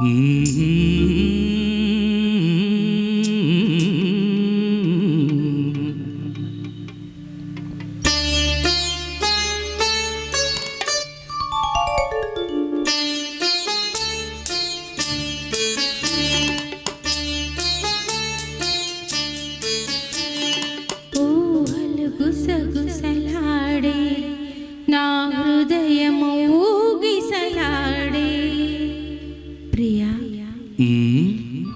嗯。咦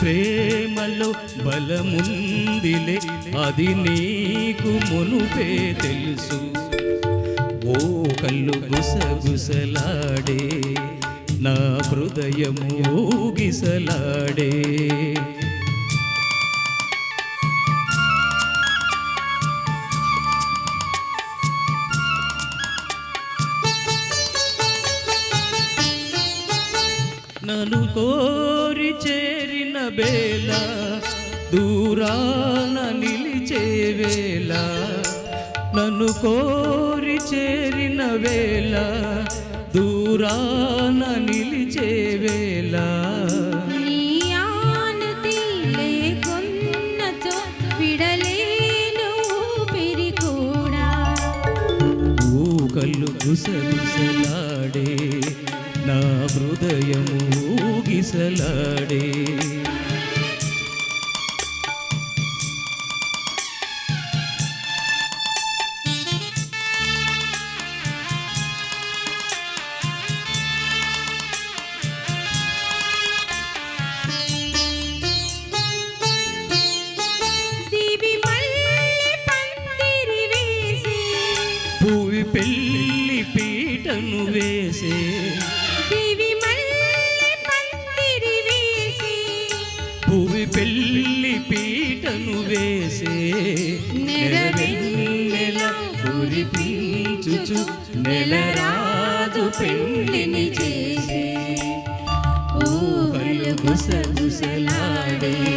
ప్రేమలో బలముందిలే అది నీకు మునుపే తెలుసు. ఓ కళ్ళు గుసగుసలాడే నా హృదయము ఊగిసలాడే. నన్ను కోరి చేరిన వేళ దూరాన నిలిచే వేళ నన్ను కోరి చేరిన వేళ దూరాన నిలిచే వేళ. ఊకళ్ళు గుసగుసలాడే నా హృదయము ఊగిసలాడే. పెళ్ళి పీటను వేసే. పెళ్ళి పీటను వేసే నెరవెన్నెల కురిపించుచు నెలరాజు పెళ్ళిని చేసే ఊహలు గుసగుసలాడే మన